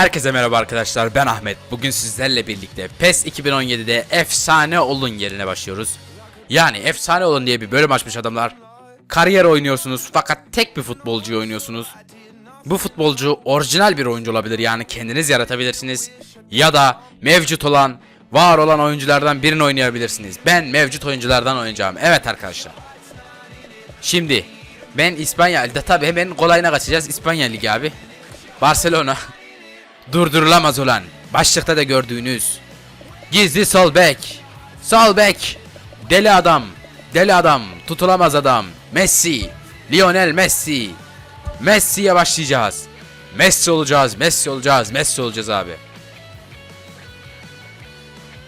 Herkese merhaba arkadaşlar ben Ahmet. Bugün sizlerle birlikte PES 2017'de efsane olun yerine başlıyoruz. Yani efsane olun diye bir bölüm açmış adamlar. Kariyer oynuyorsunuz fakat tek bir futbolcuyu oynuyorsunuz. Bu futbolcu orijinal bir oyuncu olabilir yani kendiniz yaratabilirsiniz. Ya da mevcut olan, var olan oyunculardan birini oynayabilirsiniz. Ben mevcut oyunculardan oynayacağım. Evet arkadaşlar. Şimdi ben İspanya tabi hemen kolayına kaçacağız İspanya Ligi abi. Barcelona durdurulamaz olan başlıkta da gördüğünüz. Gizli sol bek. Sol bek. Deli adam. Deli adam. Tutulamaz adam. Messi. Lionel Messi. Messi'ye başlayacağız. Messi olacağız Messi olacağız Messi olacağız abi.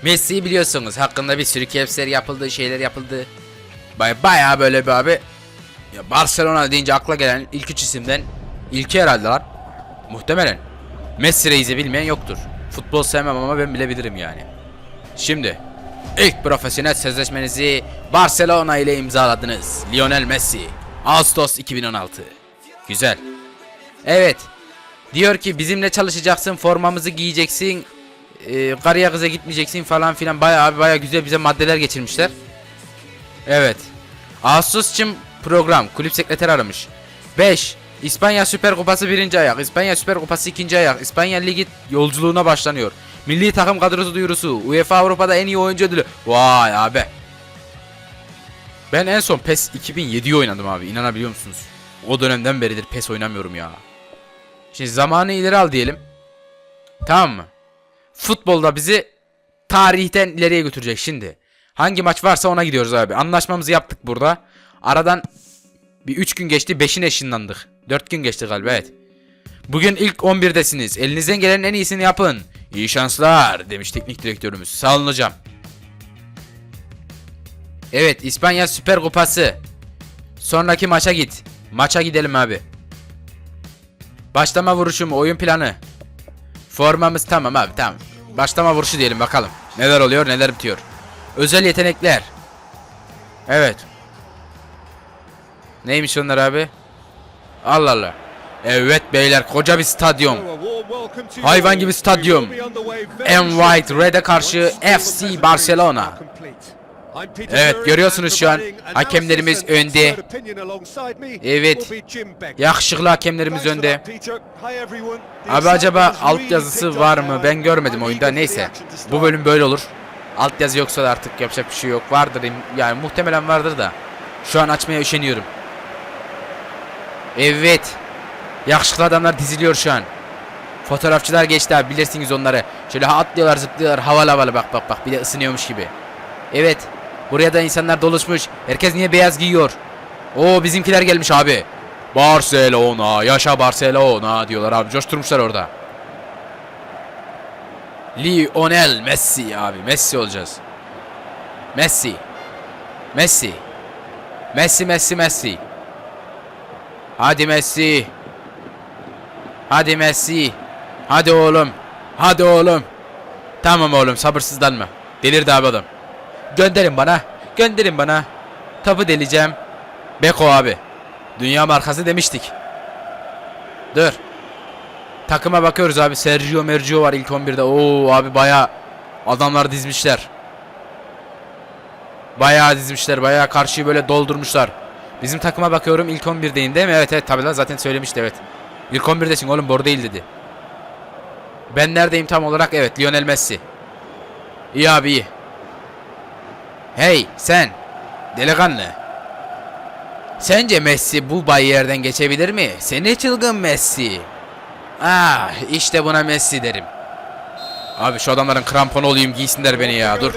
Messi'yi biliyorsunuz. Hakkında bir sürü kepsler yapıldı şeyler yapıldı. Baya baya böyle bir abi. Ya Barcelona deyince akla gelen ilk üç isimden ilki herhalde lan. Muhtemelen Messi Reis'i bilmeyen yoktur. Futbol sevmem ama ben bilebilirim yani. Şimdi ilk profesyonel sözleşmenizi Barcelona ile imzaladınız. Lionel Messi. Ağustos 2016. Güzel. Evet. Diyor ki bizimle çalışacaksın, formamızı giyeceksin, e, karıya kıza gitmeyeceksin falan filan. Bayağı bayağı güzel bize maddeler geçirmişler. Evet. Ağustos için program. Kulüp sekreter aramış. 5. İspanya Süper Kupası birinci ayak. İspanya Süper Kupası ikinci ayak. İspanya Ligi yolculuğuna başlanıyor. Milli takım kadrosu duyurusu. UEFA Avrupa'da en iyi oyuncu ödülü. Vay abi. Ben en son PES 2007'yi oynadım abi. İnanabiliyor musunuz? O dönemden beridir PES oynamıyorum ya. Şimdi zamanı ileri al diyelim. Tamam mı? Futbolda bizi tarihten ileriye götürecek şimdi. Hangi maç varsa ona gidiyoruz abi. Anlaşmamızı yaptık burada. Aradan bir 3 gün geçti 5'in eşinlandık. 4 gün geçti galiba evet. Bugün ilk 11'desiniz. Elinizden gelenin en iyisini yapın. İyi şanslar demiş teknik direktörümüz. Sağ olun hocam. Evet İspanya Süper Kupası. Sonraki maça git. Maça gidelim abi. Başlama vuruşu mu? Oyun planı. Formamız tamam abi tamam. Başlama vuruşu diyelim bakalım. Neler oluyor neler bitiyor. Özel yetenekler. Evet. Neymiş onlar abi? Allah Allah. Evet beyler koca bir stadyum. Hayvan gibi stadyum. En White Red'e karşı FC Barcelona. Evet görüyorsunuz şu an hakemlerimiz önde. Evet. Yakışıklı hakemlerimiz önde. Abi acaba alt yazısı var mı? Ben görmedim oyunda. Neyse. Bu bölüm böyle olur. Alt yazı yoksa da artık yapacak bir şey yok. Vardır yani muhtemelen vardır da. Şu an açmaya üşeniyorum. Evet. Yakışıklı adamlar diziliyor şu an. Fotoğrafçılar geçti abi bilirsiniz onları. Şöyle atlıyorlar zıplıyorlar havalı havalı bak bak bak bir de ısınıyormuş gibi. Evet. Buraya da insanlar doluşmuş. Herkes niye beyaz giyiyor? Oo bizimkiler gelmiş abi. Barcelona, yaşa Barcelona diyorlar abi. Coşturmuşlar orada. Lionel Messi abi. Messi olacağız. Messi. Messi. Messi, Messi, Messi. Hadi Messi. Hadi Messi. Hadi oğlum. Hadi oğlum. Tamam oğlum sabırsızlanma. Delirdi abi adam. Gönderin bana. Gönderin bana. Topu deleceğim. Beko abi. Dünya markası demiştik. Dur. Takıma bakıyoruz abi. Sergio Mergio var ilk 11'de. Oo abi baya adamlar dizmişler. Bayağı dizmişler. Bayağı karşıyı böyle doldurmuşlar. Bizim takıma bakıyorum ilk 11'deyim değil mi? Evet evet tabi lan zaten söylemişti evet. İlk 11'desin oğlum boru değil dedi. Ben neredeyim tam olarak? Evet Lionel Messi. İyi abi iyi. Hey sen. Delikanlı. Sence Messi bu bariyerden geçebilir mi? Seni çılgın Messi. Ah işte buna Messi derim. Abi şu adamların kramponu olayım giysinler beni ya dur.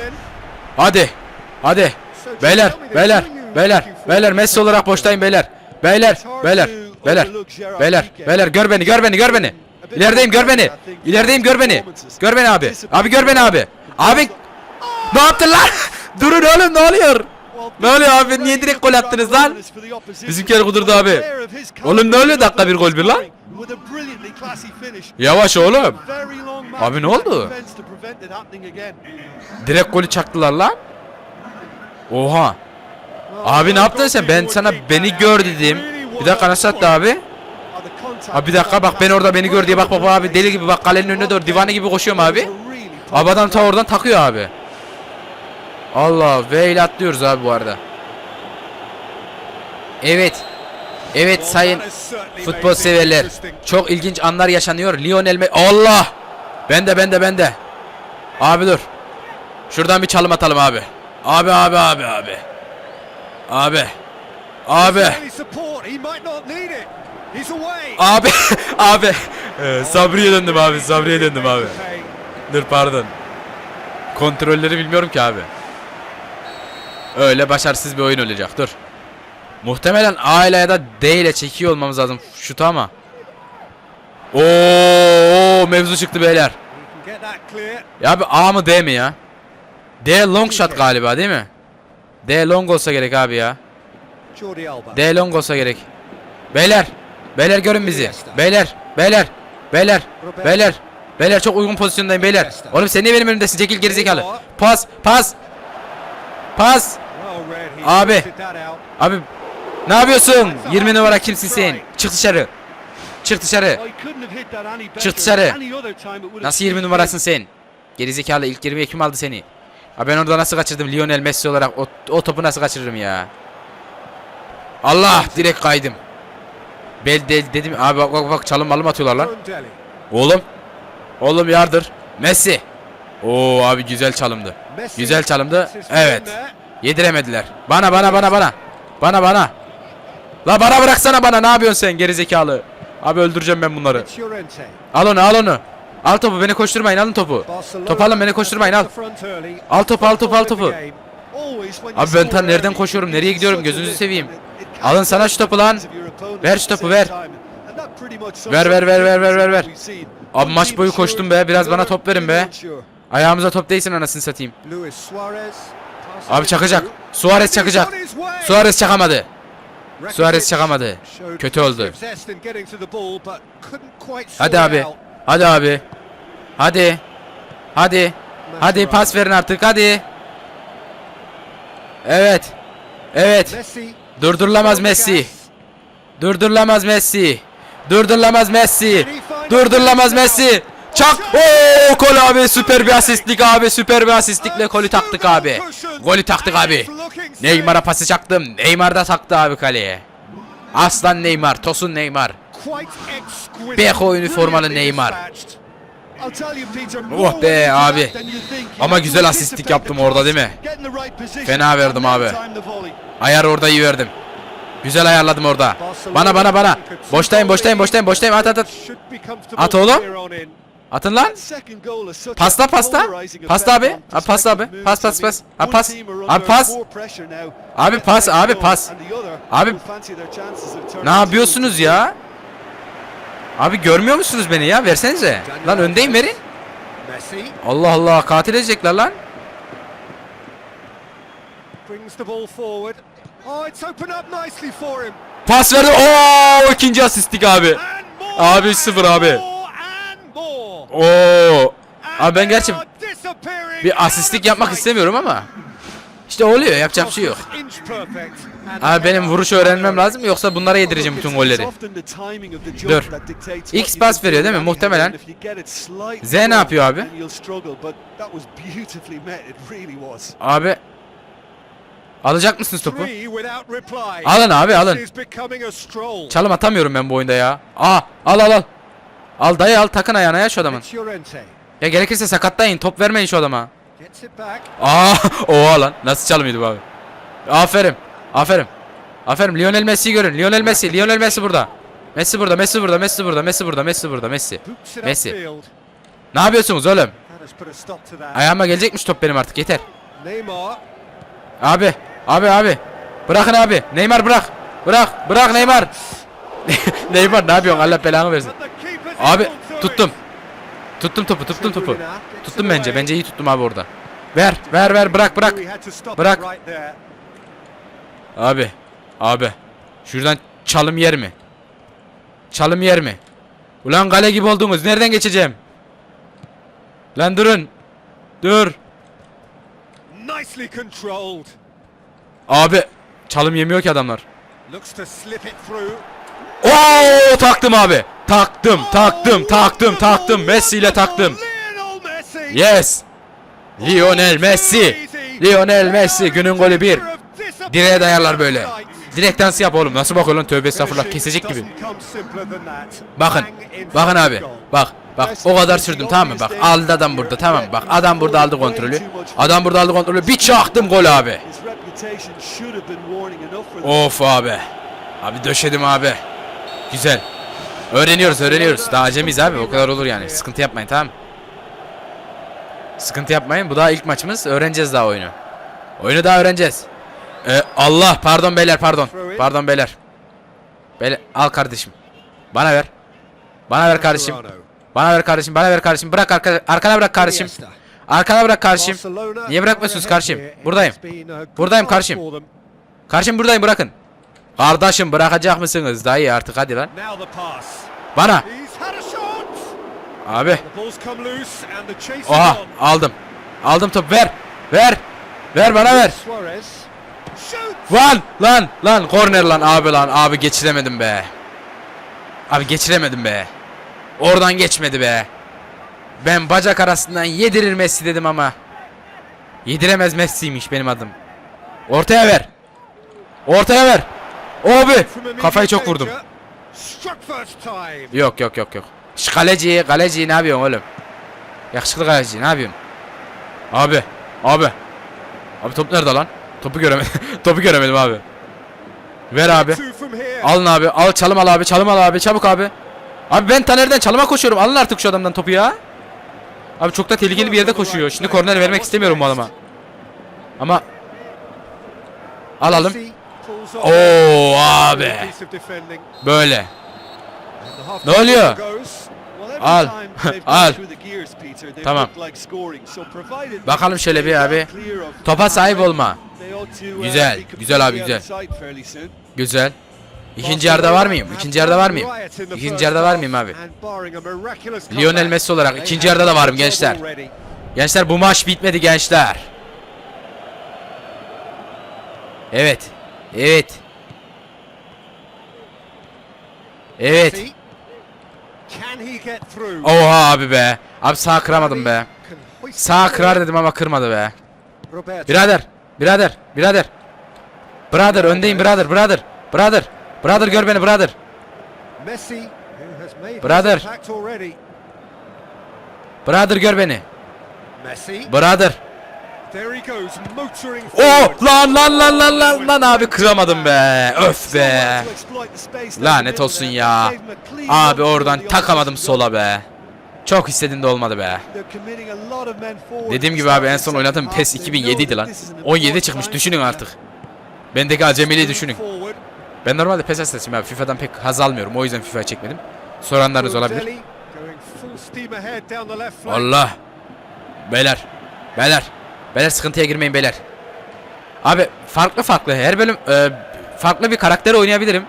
Hadi. Hadi. Beyler, beyler, beyler, beyler Messi olarak boştayım beyler. Beyler, beyler, beyler, beyler, beyler gör beni, gör beni, gör beni. İlerideyim gör beni. İlerideyim gör beni. Gör beni abi. Abi gör beni abi. Abi ne yaptın lan? Durun oğlum ne oluyor? Ne oluyor abi? Niye direkt gol attınız lan? Bizimkiler kudurdu abi. Oğlum ne oluyor dakika bir gol bir lan? Yavaş oğlum. Abi ne oldu? Direkt golü çaktılar lan. Oha. Abi ne yaptın sen? Ben sana beni gör dedim. Bir dakika nasıl attı abi? Abi bir dakika bak ben orada beni gör diye bak baba abi deli gibi bak kalenin önüne doğru divane gibi koşuyorum abi. Abi adam ta oradan takıyor abi. Allah ve ile atlıyoruz abi bu arada. Evet. Evet sayın futbol severler. Çok ilginç anlar yaşanıyor. Lionel Messi. Allah! Bende bende bende. Abi dur. Şuradan bir çalım atalım abi. Abi abi abi abi. Abi. Abi. Abi. abi. Ee, Sabri'ye döndüm abi. Sabri'ye döndüm abi. Dur pardon. Kontrolleri bilmiyorum ki abi. Öyle başarısız bir oyun olacak. Dur. Muhtemelen A ile ya da D ile çekiyor olmamız lazım şutu ama. Oo, mevzu çıktı beyler. Ya abi A mı D mi ya? D long shot galiba değil mi? D long olsa gerek abi ya. D long olsa gerek. Beyler. Beyler görün bizi. Beyler. Beyler. Beyler. Beyler. Beyler çok uygun pozisyondayım beyler. Oğlum sen niye benim önümdesin? Çekil gerizekalı. Pas. Pas. Pas. Abi. Abi. Ne yapıyorsun? 20 numara kimsin sen? Çık dışarı. Çık dışarı. Çık dışarı. Nasıl 20 numarasın sen? Gerizekalı ilk 20'ye kim aldı seni? Ha ben orada nasıl kaçırdım Lionel Messi olarak o, o topu nasıl kaçırırım ya? Allah direkt kaydım. Bel del dedim abi bak bak bak çalım malım atıyorlar lan. Oğlum. Oğlum yardır. Messi. Oo abi güzel çalımdı. Güzel çalımdı. Evet. Yediremediler. Bana bana bana bana. Bana bana. La bana bıraksana bana ne yapıyorsun sen gerizekalı? Abi öldüreceğim ben bunları. Al onu al onu. Al topu beni koşturmayın alın topu. Topu alın beni koşturmayın al. Al topu al topu al topu. Abi ben tam nereden koşuyorum nereye gidiyorum gözünüzü seveyim. Alın sana şu topu lan. Ver şu topu ver. Ver ver ver ver ver ver ver. Abi maç boyu koştum be biraz bana top verin be. Ayağımıza top değsin anasını satayım. Abi çakacak. Suarez çakacak. Suarez çakamadı. Suarez çakamadı. Kötü oldu. Hadi abi. Hadi abi. Hadi. Hadi. Hadi pas verin artık hadi. Evet. Evet. Durdurulamaz Messi. Durdurulamaz Messi. Durdurulamaz Messi. Durdurulamaz Messi. Çak. Oo gol abi süper bir asistlik abi süper bir asistlikle golü taktık abi. Golü taktık abi. Neymar'a pası çaktım. Neymar da taktı abi kaleye. Aslan Neymar, Tosun Neymar. Beko üniformalı Neymar. Oh be abi. Ama güzel asistlik yaptım orada değil mi? Fena verdim abi. Ayar orada iyi verdim. Güzel ayarladım orada. Bana bana bana. Boştayım boştayım boştayım boştayım at at at. At oğlum. Atın lan. Pasta pasta. Pasta abi. Ha, pasta abi. Pas, pas, pas. Ha, pas. Abi, pas. Abi, pas, abi, pas. Abi, Ne yapıyorsunuz ya? Abi görmüyor musunuz beni ya? Versenize. Lan öndeyim verin. Allah Allah katil edecekler lan. Pas verdi. Oo ikinci asistlik abi. Abi, 3-0 abi. Oo. Abi ben gerçi bir asistlik yapmak istemiyorum ama. İşte oluyor yapacak bir şey yok. Abi benim vuruş öğrenmem lazım yoksa bunlara yedireceğim bütün golleri. Dur. X pas veriyor değil mi? Muhtemelen. Z ne yapıyor abi? Abi alacak mısınız topu? Alın abi alın. Çalım atamıyorum ben bu oyunda ya. Aa al al al. Al dayı al takın ayağına ya şu adamın. Ya gerekirse sakatlayın top vermeyin şu adama. Aa oha lan nasıl çalımıydı bu abi. Aferin. Aferin. Aferin Lionel Messi'yi görün. Lionel Messi, Lionel Messi burada. Messi burada, Messi burada, Messi burada, Messi burada, Messi burada, Messi. Messi. Ne yapıyorsunuz oğlum? Ayağıma gelecekmiş top benim artık yeter. Abi, abi abi. Bırakın abi. Neymar bırak. Bırak, bırak Neymar. Neymar ne yapıyorsun? Allah belanı versin. Abi tuttum. Tuttum topu, tuttum topu. Tuttum bence. Bence iyi tuttum abi orada. Ver, ver, ver, bırak, bırak. Bırak. Abi, abi. Şuradan çalım yer mi? Çalım yer mi? Ulan kale gibi oldunuz. Nereden geçeceğim? Lan durun. Dur. Abi çalım yemiyor ki adamlar. Oo taktım abi. Taktım, taktım, taktım, taktım. Messi ile taktım. Yes. Lionel Messi. Lionel Messi günün golü bir. Direğe dayarlar böyle. Direkt dans yap oğlum. Nasıl bakıyor lan tövbe estağfurullah kesecek gibi. Bakın. Bakın abi. Bak. Bak o kadar sürdüm tamam mı? Bak aldı adam burada tamam mı? Bak adam burada aldı kontrolü. Adam burada aldı kontrolü. Bir çaktım gol abi. Of abi. Abi döşedim abi. Güzel. Öğreniyoruz öğreniyoruz. Daha acemiyiz abi o kadar olur yani. Sıkıntı yapmayın tamam mı? Sıkıntı yapmayın. Bu daha ilk maçımız. Öğreneceğiz daha oyunu. Oyunu daha öğreneceğiz. Ee, Allah pardon beyler pardon. Pardon beyler. Beyler al kardeşim. Bana ver. Bana ver kardeşim. Bana ver kardeşim. Bana ver kardeşim. Bırak arka, arkana bırak kardeşim. Arkana bırak kardeşim. Niye bırakmıyorsunuz kardeşim? Buradayım. Buradayım kardeşim. Kardeşim buradayım bırakın. Kardeşim bırakacak mısınız? Dayı artık hadi lan. Bana. He's had a shot. Abi. The ball's come loose and the chase is Oha aldım. Aldım top ver. Ver. Ver bana ver. Lan lan lan korner lan abi lan abi geçiremedim be. Abi geçiremedim be. Oradan geçmedi be. Ben bacak arasından yedirir Messi dedim ama. Yediremez Messi'ymiş benim adım. Ortaya ver. Ortaya ver. Abi kafayı çok vurdum. Yok yok yok yok. Şu kaleci kaleci ne yapıyorsun oğlum? Yakışıklı kaleci ne yapıyorsun? Abi abi. Abi top nerede lan? Topu göremedim. Topu göremedim abi. Ver abi. Alın abi. Al çalım al abi. Çalım al abi. Çabuk abi. Abi ben Taner'den çalıma koşuyorum. Alın artık şu adamdan topu ya. Abi çok da tehlikeli bir yerde koşuyor. Şimdi korner vermek istemiyorum bu adama. Ama alalım. Oo abi. Böyle. Ne oluyor? Al. Al. Tamam. Bakalım şöyle bir abi. Topa sahip olma. Güzel, güzel abi, güzel. Güzel. İkinci yarıda var mıyım? İkinci yarıda var mıyım? İkinci yarıda var mıyım abi? Lionel Messi olarak ikinci yarıda da varım gençler. Gençler bu maç bitmedi gençler. Evet. Evet. Evet. Oha abi be. Abi sağ kıramadım be. Sağ kırar dedim ama kırmadı be. Birader. Birader. Birader. Brother öndeyim brother brother. Brother. Brother gör beni brother. Brother. Brother gör beni. Brother. Oh lan lan lan lan lan lan abi kıramadım be. Öf be. Lanet olsun ya. Abi oradan takamadım sola be. Çok istedim de olmadı be. Dediğim gibi abi en son oynadığım PES 2007 idi lan. 17 çıkmış düşünün artık. Bendeki acemiliği düşünün. Ben normalde PES hastasıyım abi. FIFA'dan pek haz almıyorum. O yüzden FIFA'ya çekmedim. Soranlarınız olabilir. Allah. Beyler. Beyler. Beyler sıkıntıya girmeyin beyler. Abi farklı farklı her bölüm e, farklı bir karakter oynayabilirim.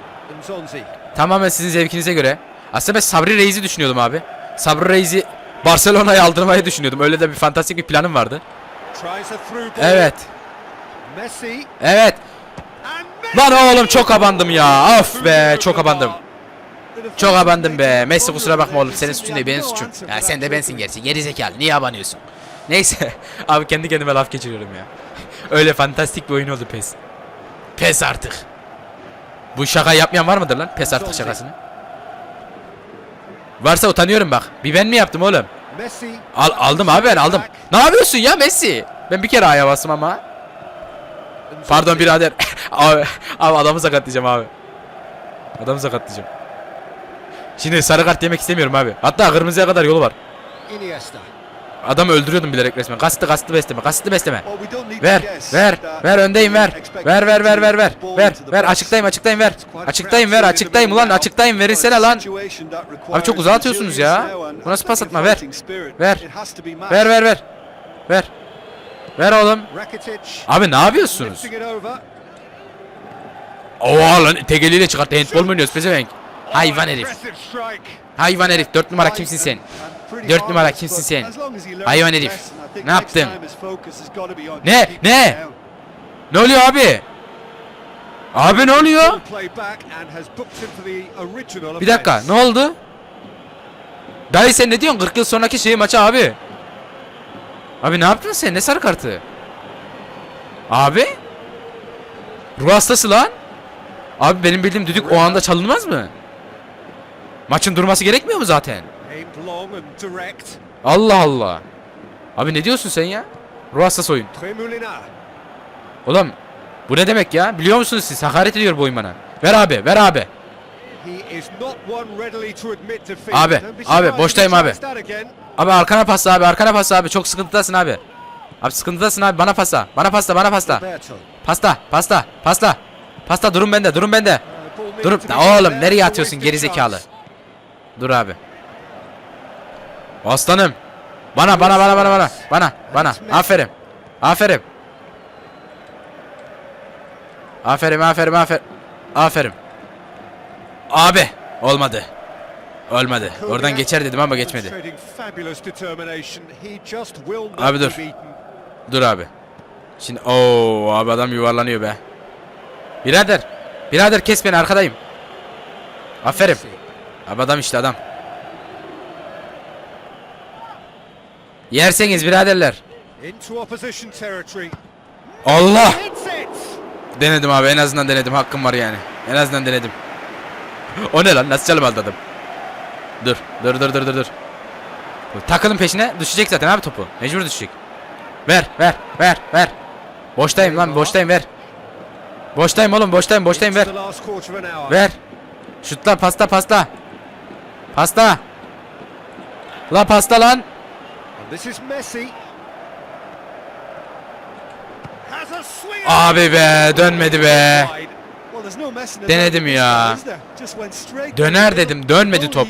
Tamamen sizin zevkinize göre. Aslında ben Sabri Reis'i düşünüyordum abi. Sabri Reis'i Barcelona'ya aldırmayı düşünüyordum. Öyle de bir fantastik bir planım vardı. Evet. Evet. Lan oğlum çok abandım ya. Of be çok abandım. Çok abandım be. Messi kusura bakma oğlum. Senin suçun değil benim suçum. Ya sen de bensin gerçi. Geri zekalı. Niye abanıyorsun? Neyse. Abi kendi kendime laf geçiriyorum ya. Öyle fantastik bir oyun oldu PES. PES artık. Bu şaka yapmayan var mıdır lan? PES artık şakasını. Varsa utanıyorum bak. Bir ben mi yaptım oğlum? Al, aldım abi ben aldım. Ne yapıyorsun ya Messi? Ben bir kere A'ya bastım ama. Pardon birader. abi, abi adamı sakatlayacağım abi. Adamı sakatlayacağım. Şimdi sarı kart yemek istemiyorum abi. Hatta kırmızıya kadar yolu var. Adamı öldürüyordum bilerek resmen. Kastı kastı besleme. Kastı besleme. Ver, ver, ver öndeyim ver. Ver ver ver ver ver. Ver, ver açıktayım açıktayım ver. Açıktayım ver açıktayım ulan açıktayım verirsene lan. Abi çok uzağa atıyorsunuz ya. Bu nasıl pas atma ver. Ver. Ver ver ver. Ver. Ver oğlum. Abi ne yapıyorsunuz? Oha lan tek eliyle çıkarttı. Handball mu oynuyoruz pezevenk? Hayvan herif. Hayvan herif 4 numara kimsin sen? Dört numara kimsin sen? Hayvan herif. Ne yaptın? Ne? Ne? Ne oluyor abi? Abi ne oluyor? Bir dakika ne oldu? Dayı sen ne diyorsun 40 yıl sonraki şey maçı abi. Abi ne yaptın sen ne sarı kartı? Abi? Ruh hastası lan. Abi benim bildiğim düdük o anda çalınmaz mı? Maçın durması gerekmiyor mu zaten? Aimed long and direct. Allah Allah. Abi ne diyorsun sen ya? Ruh hastası oyun. Oğlum bu ne demek ya? Biliyor musunuz siz? Hakaret ediyor bu oyun bana. Ver abi ver abi. Abi, abi, boştayım abi. Abi arkana pasla abi arkana pasla abi çok sıkıntıdasın abi. Abi sıkıntıdasın abi bana pasla bana pasla bana pasla. Roberto. Pasta pasta pasta. Pasta durum bende durum bende. Uh, be oğlum nereye atıyorsun geri zekalı. Dur abi. Aslanım. Bana bana bana bana bana bana bana. Aferin. Aferin. Aferin aferin aferin. Aferin. Abi olmadı. Olmadı. Oradan geçer dedim ama geçmedi. Abi dur. Dur abi. Şimdi ooo abi adam yuvarlanıyor be. Birader. Birader kes beni arkadayım. Aferin. Abi adam işte adam. Yerseniz biraderler. Allah. Denedim abi en azından denedim hakkım var yani. En azından denedim. o ne lan nasıl çalım. Dur dur dur dur dur dur. Takılın peşine düşecek zaten abi topu. Mecbur düşecek. Ver ver ver ver. Boştayım lan boştayım ver. Boştayım oğlum boştayım boştayım ver. Ver. Şutla pasta pasta. Pasta. La pasta lan. Abi be dönmedi be. Denedim ya. Döner dedim, dönmedi top.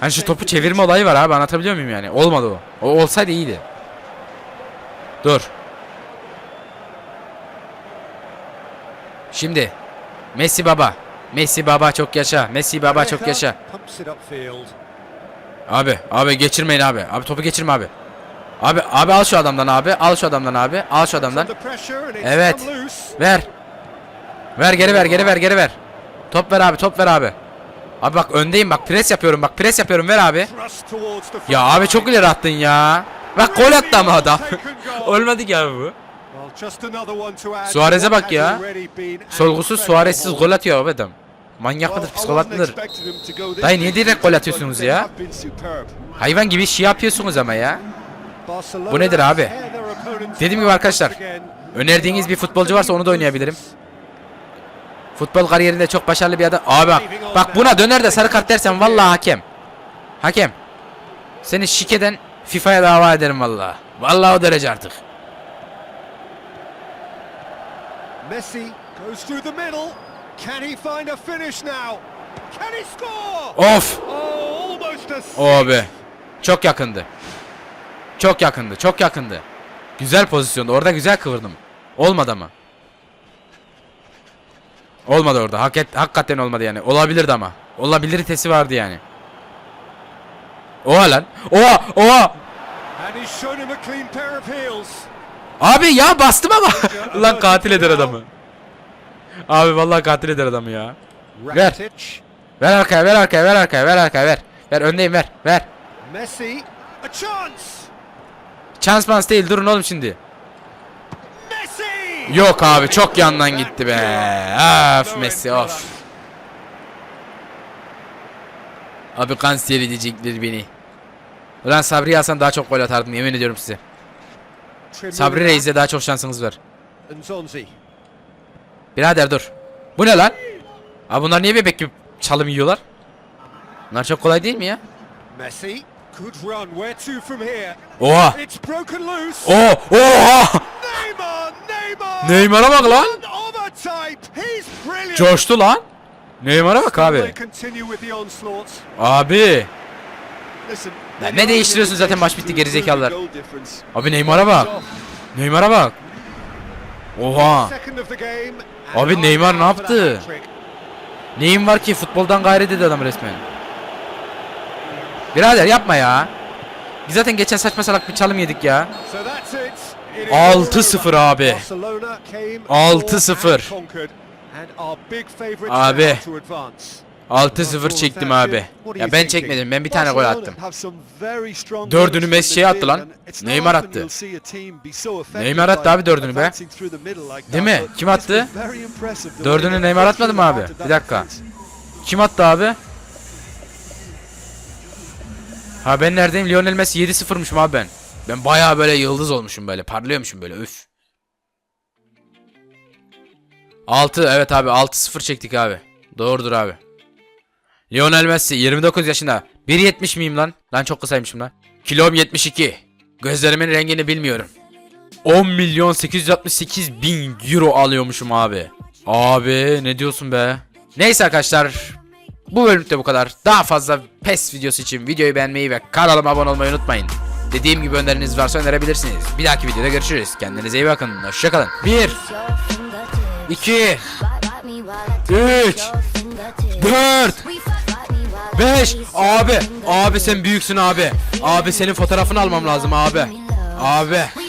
Hani şu topu çevirme olayı var abi anlatabiliyor muyum yani? Olmadı o. O olsaydı iyiydi. Dur. Şimdi Messi baba. Messi baba çok yaşa. Messi baba çok yaşa. Abi abi geçirmeyin abi. Abi topu geçirme abi. Abi abi al şu adamdan abi. Al şu adamdan abi. Al şu adamdan. Evet. Ver. Ver geri ver geri ver geri ver. Top ver abi top ver abi. Abi bak öndeyim bak pres yapıyorum bak pres yapıyorum ver abi. Ya abi çok ileri attın ya. Bak gol attı ama adam. Olmadı ki abi bu. Suarez'e bak ya. incredible Suarez'siz gol atıyor abi adam. Manyak mıdır psikopat mıdır? Dayı niye direkt gol atıyorsunuz ya? Hayvan gibi şey yapıyorsunuz ama ya. Bu nedir abi? Dediğim gibi arkadaşlar. Önerdiğiniz bir futbolcu varsa onu da oynayabilirim. Futbol kariyerinde çok başarılı bir adam. Abi bak, bak buna döner de sarı kart dersen vallahi hakem. Hakem. Seni şikeden FIFA'ya dava ederim vallahi. Vallahi o derece artık. Messi goes through the middle. Can he find a finish now? Can he score? Of. Oh, almost a O abi. Çok yakındı. Çok yakındı. Çok yakındı. Güzel pozisyonda. Orada güzel kıvırdım. Olmadı ama. Olmadı orada. Hak et, hakikaten olmadı yani. Olabilirdi ama. Olabiliritesi vardı yani. Oha lan. Oha. Oha. Abi ya bastım ama. Lan katil eder adamı. Abi vallahi katil eder adamı ya. Ver. Ver arkaya ver arkaya ver arkaya ver arkaya ver. Ver öndeyim ver. Ver. Messi. A chance. Chance mans değil durun oğlum şimdi. Messi. Yok abi çok yandan gitti be. Of Messi of. Abi kanser edecekler beni. Ulan Sabri alsan daha çok gol atardım yemin ediyorum size. Sabri Reis'e daha çok şansınız var. Birader dur. Bu ne lan? Abi bunlar niye bebek gibi çalım yiyorlar? Bunlar çok kolay değil mi ya? Messi. Good run. Where to from here? Oha. It's broken loose. Oo, oha. Neymar. Neymar. Neymar'a bak lan. Coştu lan. Neymar'a bak abi. Abi. Lan ne değiştiriyorsun zaten maç bitti gerizekalılar. Abi Neymar'a bak. Neymar'a bak. Oha. Abi Neymar ne yaptı? Neyim var ki futboldan gayret dedi adam resmen. Birader yapma ya. Biz zaten geçen saçma salak bir çalım yedik ya. So that's it. It is 6-0 all over. abi. Barcelona came 6-0. and conquered. And our big favourites Abi. Now to advance. 6-0 çektim abi. Ya ben çekmedim. Ben bir tane gol attım. Dördünü Dördünü Messi'ye attı lan. Neymar attı. Neymar attı abi dördünü be. Değil mi? Kim attı? Dördünü Neymar atmadı mı abi? Bir dakika. Kim attı abi? Ha ben neredeyim? Lionel Messi 7-0'mışım abi ben. Ben bayağı böyle yıldız olmuşum böyle. Parlıyormuşum böyle. Üf. 6 evet abi 6-0 çektik abi. Doğrudur abi. Lionel Messi 29 yaşında. 1.70 miyim lan? Lan çok kısaymışım lan. Kilom 72. Gözlerimin rengini bilmiyorum. 10 milyon 868 bin euro alıyormuşum abi. Abi ne diyorsun be? Neyse arkadaşlar. Bu bölümde bu kadar. Daha fazla PES videosu için videoyu beğenmeyi ve kanalıma abone olmayı unutmayın. Dediğim gibi öneriniz varsa önerebilirsiniz. Bir dahaki videoda görüşürüz. Kendinize iyi bakın. Hoşçakalın. 1 2 3 4 5 Abi Abi sen büyüksün abi. Abi senin fotoğrafını almam lazım abi. Abi